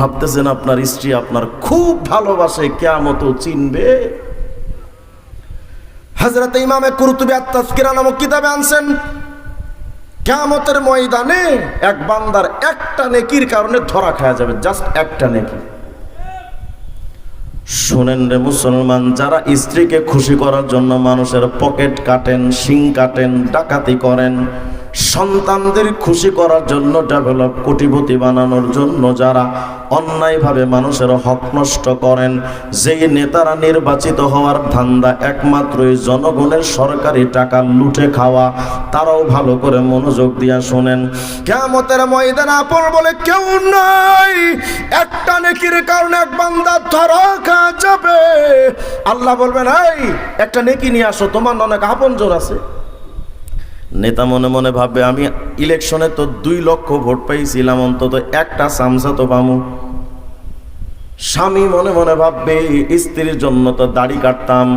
ভাবতেছেন আপনার স্ত্রী আপনার খুব ভালোবাসে কেমত চিনবে। হজরত ইমামে কুরতুবি আত্মাজকিরা নামক কিতাবে আনছেন কেয়ামতের ময়দানে এক বান্দার একটা নেকির কারণে ধরা খাওয়া যাবে জাস্ট একটা নেকি। শোনেন রে মুসলমান যারা স্ত্রীকে খুশি করার জন্য মানুষের পকেট কাটেন শিং কাটেন ডাকাতি করেন সন্তানদের খুশি করার জন্য ডেভেলপ কোটিপতি বানানোর জন্য যারা অন্যায়ভাবে মানুষের হক নষ্ট করেন, যেই নেতারা নির্বাচিত হওয়ার ধান্দা একমাত্রই জনগণের সরকারি টাকা লুটে খাওয়া, তারাও ভালো করে মনোযোগ দিয়া শোনেন। কেয়ামতের ময়দানে আপন বলে কেউ নাই। একটা নেকির কারণে এক বান্দা ধরা খাওয়া যাবে। আল্লাহ বলবেন, এই, একটা নেকি নিয়ে আসো, তোমার অনেক আপন জোর আছে? নেতা মনে মনে ভাববে, আমি ইলেকশনে তো দুই লক্ষ ভোট পাইছিলাম অন্তত একটা সামসা তো পামু। স্বামী মনে মনে ভাববে, স্ত্রীর জন্য তো দাড়ি কাটতাম,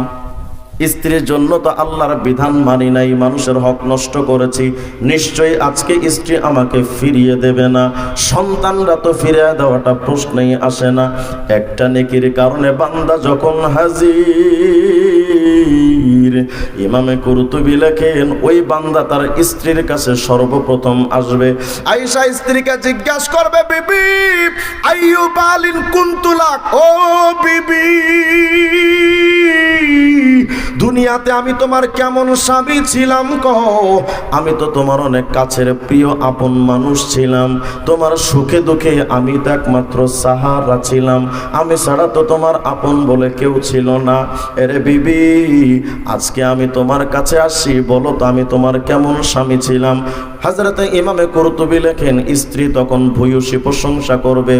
স্ত্রীর জন্য তো আল্লাহর বিধান মানি নাই, মানুষের হক নষ্ট করেছি, নিশ্চয়ই আজকে স্ত্রী আমাকে ফিরিয়ে দেবে না। সন্তানরা তো ফিরিয়ে দেওয়াটা প্রশ্নেই আসে না। একটা নেকির কারণে বান্দা যখন হাজির ইমামে কুরুতুবি লেখেন, ওই বান্দা তার স্ত্রীর কাছে সর্বপ্রথম আসবে। আয়েশা স্ত্রীকে জিজ্ঞাসা করবে, বিবি আইয়ু বালিন কুন্তুলাক? ও বিবি। দুনিয়াতে আমি তোমার কেমন স্বামী ছিলাম কহ আমি তো তোমার অনেক কাছের প্রিয় আপন মানুষ ছিলাম। তোমার সুখে দুঃখে আমি তো একমাত্র সাহারা ছিলাম। আমি ছাড়া তো তোমার আপন বলে কেউ ছিল না। এরে বিবি, আজকে আমি তোমার কাছে আসি, বলো তো আমি তোমার কেমন স্বামী ছিলাম? হাজরতে ইমামে কর্তুবি লেখেন, স্ত্রী তখন ভূয়সী প্রশংসা করবে।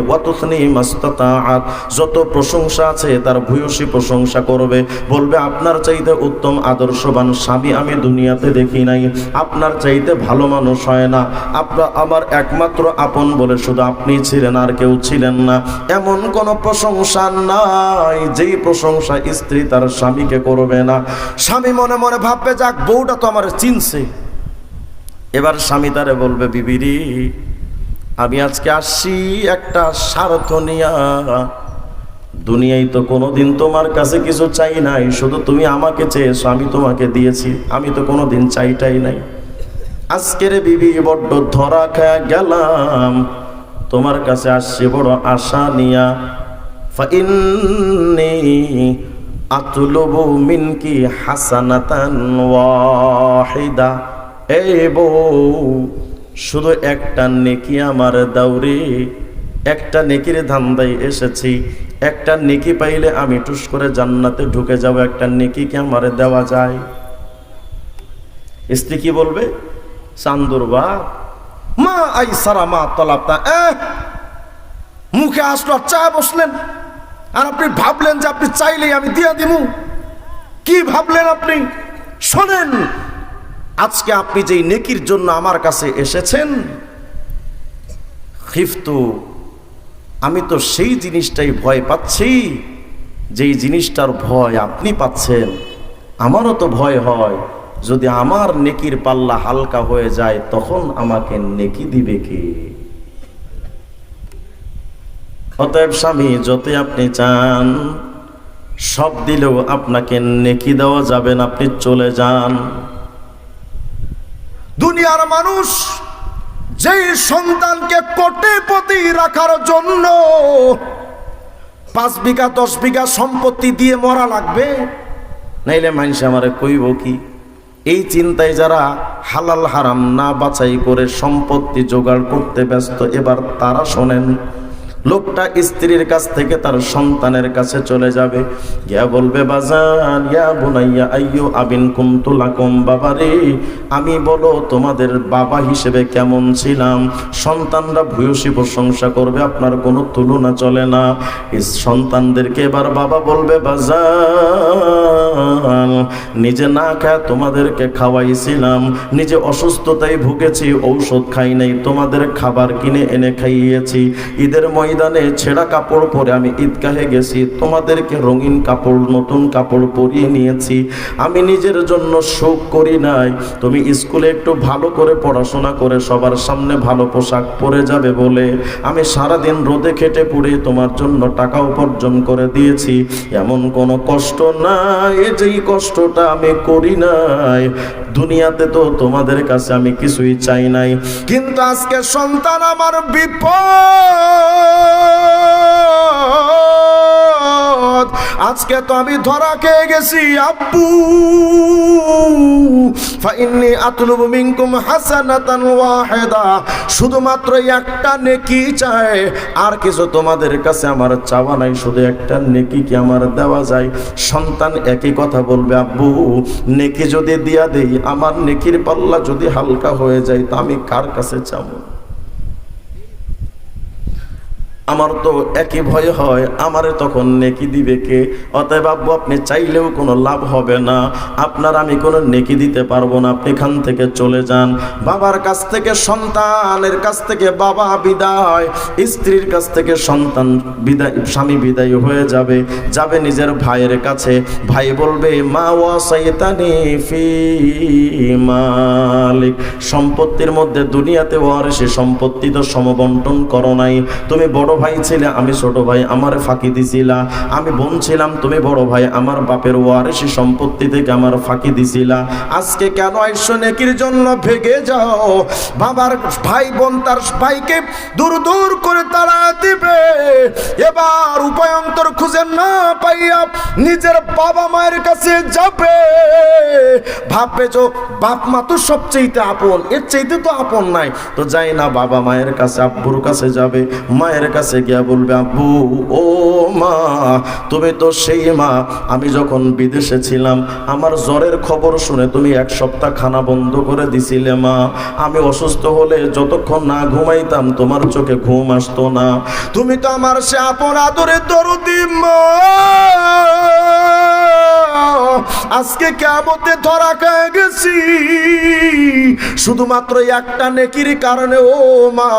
যত প্রশংসা আছে তার ভূয়সী প্রশংসা করবে। বলবে, আপনার চাইতে উত্তম আদর্শবান স্বামী আমি দুনিয়াতে দেখি নাই। আপনার চাইতে ভালো মানুষ হয় না। আপনার আমার একমাত্র আপন বলে শুধু আপনি ছিলেন আর কেউ ছিলেন না। এমন কোন প্রশংসা নাই, যেই প্রশংসা স্ত্রী তার স্বামীকে করবে না। স্বামী মনে মনে ভাববে, যাক, বউটা তো আমার চিনছে। এবার স্বামী তারে বলবে, বিবিরি, আমি আজকে আসছি একটা স্বার্থ নিয়া। দুনিয়ায় তো কোনোদিন তোমার কাছে কিছু চাই নাই, শুধু তুমি আমাকে চেয়েছো, আমি তোমাকে দিয়েছি, আমি তো কোনোদিন চাইটাই নাই। আজকের বিবি বড্ড ধরা খায়া গেলাম, তোমার কাছে আসছি বড় আশা নিয়া। আতুলবু মিনকি হাসানাতান ওয়াহিদা। এই বউ, শুধু একটা নেকি আমার দাউরে, একটা নেকির ধান্দায় এসেছি। একটা নেকি পাইলে আমি টুস করে জান্নাতে ঢুকে যাব, একটা নেকি কি আমার দেওয়া যায়? স্ত্রী কি বলবে? চান্দুর বা, মা আই সারা মা তলাপতা মুখে আসলো, চা বসলেন। আর আপনি ভাবলেন যে আপনি চাইলেই আমি দিয়া দিমু। কি ভাবলেন আপনি? শোনেন, আজকে আপনি যেই নেকির জন্য আমার কাছে এসেছেন, খিফতু আমি তো সেই জিনিসটাই ভয় পাচ্ছি, যেই জিনিসটার ভয় আপনি পাচ্ছেন। আমারও তো ভয় হয়, যদি আমার নেকির পাল্লা হালকা হয়ে যায়, তখন আমাকে নেকি দিবে কে? অতএব স্বামী যতই আপনি চান, সব দিলেও আপনাকে নেকি দেওয়া যাবেন আপনি চলে যান। দুনিয়ার মানুষ যেই সন্তানকে কোটিপতি রাখার জন্য পাঁচ বিঘা, দশ বিঘা সম্পত্তি দিয়ে মরা লাগবে, নাইলে মানুষ আমারে কইব কি, এই চিন্তায় যারা হালাল হারাম না বাছাই করে সম্পত্তি জোগাড় করতে ব্যস্ত, এবার তারা শোনেন লোকটা স্ত্রীর কাছ থেকে তার সন্তানের কাছে চলে যাবে। গিয়া বলবে, বাজান, ইয়া বুনাইয়া, আইয়ো আবিন কুমতুলাকুম বাবারে, আমি বলো তোমাদের বাবা হিসেবে কেমন ছিলাম? সন্তানরা ভূয়সী প্রশংসা করবে, আপনার কোনো তুলনা চলে না। সন্তানদেরকে এবার বাবা বলবে, বাজান, নিজে না খায় তোমাদেরকে খাওয়াইছিলাম, নিজে অসুস্থতায় ভুগেছি, ঔষধ খাই নাই, তোমাদের খাবার কিনে এনে খাইয়েছি। ঈদের ময় ময়দানে ছেঁড়া কাপড় পরে আমি ঈদগাহে গেছি। তোমাদেরকে রঙিন কাপড়, নতুন কাপড় পরিয়ে নিয়েছি। আমি নিজের জন্য শোক করি নাই। তুমি স্কুলে একটু ভালো করে পড়াশোনা করে সবার সামনে ভালো পোশাক পরে যাবে বলে আমি সারাদিন রোদে খেটে পড়ে তোমার জন্য টাকা উপার্জন করে দিয়েছি। এমন কোনো কষ্ট নাই, যেই কষ্টটা আমি করি নাই। দুনিয়াতে তো তোমাদের কাছে আমি কিছুই চাই নাই। কিন্তু আজকে সন্তান আমার বিপদ। আজকে তো আমি ধরা খেয়ে গেছি, আব্বু। ফাইন্নি আতলুবু মিনকুম হাসানাতান ওয়াহিদা। শুধুমাত্র একটা নেকি চাই, আর কিছু তোমাদের কাছে আমার চাওয়া নাই, শুধু একটা নেকি কি আমার দেওয়া যায়? সন্তান একই কথা বলবে, আব্বু, নেকি যদি দিয়া দেই, আমার নেকির পাল্লা যদি হালকা হয়ে যায়, তা আমি কার কাছে চাবো? আমার তো একই ভয় হয়, আমারে তখন নেকি দিবে কে? অতএব আব্বু, আপনি চাইলেও কোনো লাভ হবে না। আপনার আমি কোনো নেকি দিতে পারব না, আপনি এখান থেকে চলে যান। বাবার কাছ থেকে সন্তানের কাছ থেকে বাবা বিদায়, স্ত্রীর কাছ থেকে সন্তান বিদায়, স্বামী বিদায় হয়ে যাবে যাবে নিজের ভাইয়ের কাছে। ভাই বলবে, মা ওয়াসাইতানি ফি মালিক। সম্পত্তির মধ্যে দুনিয়াতে ওয়ারিসে সম্পত্তি তো সমবন্টন করো নাই। তুমি বড় ভাই ছিলে, আমি ছোট ভাই, আমার ফাঁকি দিছিলা আমি বোন ছিলাম, তুমি বড় ভাই, আমার বাপের ওয়ারিসি সম্পত্তি থেকে আমার ফাঁকি দিছিলা আজকে কেন আইসো নেকির জন্য ভেগে যাও? বাবার ভাই বোন তার ভাইকে দূর দূর করে তাড়া দিবে। এবার উপায়ন্তর না পাইয়া নিজের বাবা মায়ের কাছে যাবে। ভাববে বাপ মা তো সবচেয়ে আপন, এর চাইতে তো আপন নাই। তো যাই না, বাবা মায়ের কাছে, আব্বুর কাছে যাবে। মায়ের কাছে গিয়া বলবে, আব্বু, ও মা, তুমি তো সেই মা। আমি যখন বিদেশে ছিলাম, আমার জ্বরের খবর শুনে তুমি এক সপ্তাহ খানা বন্ধ করে দিছিলে মা। আমি অসুস্থ হলে যতক্ষণ না ঘুমাইতাম, তোমার চোখে ঘুম আসতো না। তুমি তো আমার সে আপন আদরে দরদি মা। আজকে কেমতে ধরা খেয়ে গেছি? শুধুমাত্র একটা নেকির কারণে, ও মা,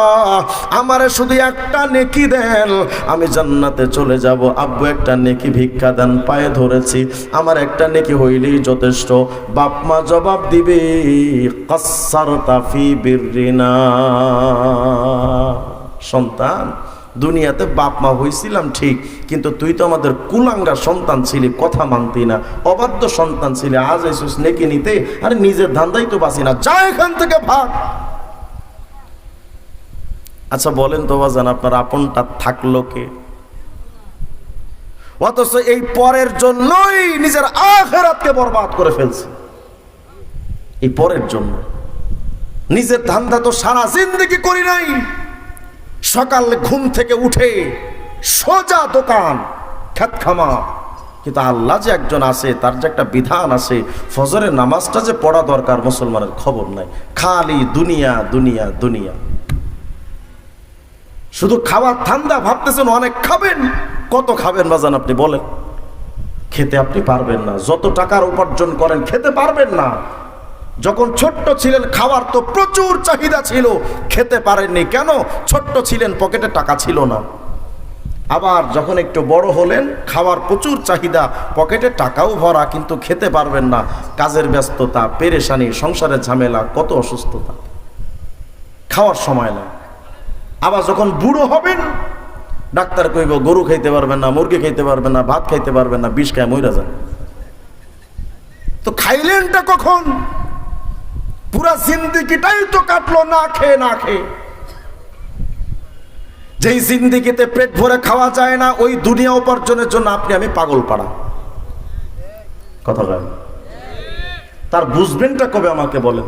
আমারে শুধু একটা নেকি দেন। আমি জান্নাতে চলে যাব। আব্বু একটা নেকি ভিক্ষা দেন, পায়ে ধরেছি। আমার একটা নেকি হইলেই যথেষ্ট। বাপ মা জবাব দিবে কাসার তাফি বিরিনা সন্তান দুনিয়াতে বাপ মা হইছিলাম ঠিক, কিন্তু তুই তো আমাদের কুলাঙ্গা সন্তান ছিলি, কথা মানতি না, অবাধ্য সন্তান ছিলি, আজ এসুস নেকি নিতে, আরে নিজের ধান্দাই তো বাঁচি না, যা এখান থেকে ভাগ। আচ্ছা বলেন তো বাজান, আপনার আপনটা থাকল কে? অথচ এই পরের জন্যই নিজের আখেরাতকে বরবাদ করে ফেলছে। এই পরের জন্য। নিজের ধান্দা তো সারা জিন্দগি করি নাই। সকাল ঘুম থেকে উঠে সোজা দোকান খ্যাত খামা কিন্তু আল্লাহ যে একজন আছে, তার যে একটা বিধান আছে, ফজরের নামাজটা যে পড়া দরকার মুসলমানের খবর নাই। খালি দুনিয়া দুনিয়া দুনিয়া। শুধু খাওয়ার ঠান্ডা ভাবতেছেন, অনেক খাবেন। কত খাবেন বাজান আপনি বলেন। খেতে আপনি পারবেন না। যত টাকার উপার্জন করেন, খেতে পারবেন না। যখন ছোট্ট ছিলেন, খাওয়ার তো প্রচুর চাহিদা ছিল। খেতে পারেননি কেন? ছোট্ট ছিলেন, পকেটে টাকা ছিল না। আবার যখন একটু বড় হলেন, খাওয়ার প্রচুর চাহিদা, পকেটে টাকাও ভরা, কিন্তু খেতে পারবেন না। কাজের ব্যস্ততা, পেরেশানি, সংসারের ঝামেলা, কত অসুস্থতা। খাওয়ার সময় না আবার যখন বুড়ো হবেন, ডাক্তার কইব, গরু খাইতে পারবেন না, মুরগি খাইতে পারবেন না, ভাত খাইতে পারবেন না, বিষ খায় মইরা যান। তো খাইলেনটা কখন? পুরা জিন্দিগিটাই তো কাটলো না খেয়ে না খেয়ে। যেই জিন্দিগিতে পেট ভরে খাওয়া যায় না, ওই দুনিয়া উপার্জনের জন্য আপনি, আমি পাগল পাড়া। কথা বলেন তার বুঝবেনটা কবে আমাকে বলেন?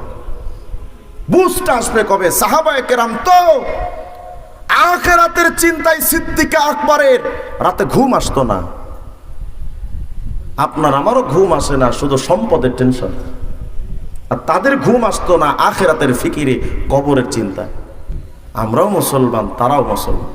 বুঝটা আসবে কবে? সাহাবায়ে কেরাম তো আখেরাতের চিন্তায় সিদ্দিকা আকবরের। রাতে ঘুম আসতো না। আপনার, আমারও ঘুম আসে না, শুধু সম্পদের টেনশন। আর তাদের ঘুম আসতো না আখেরাতের ফিকিরে কবরের চিন্তা আমরাও মুসলমান তারাও মুসলমান।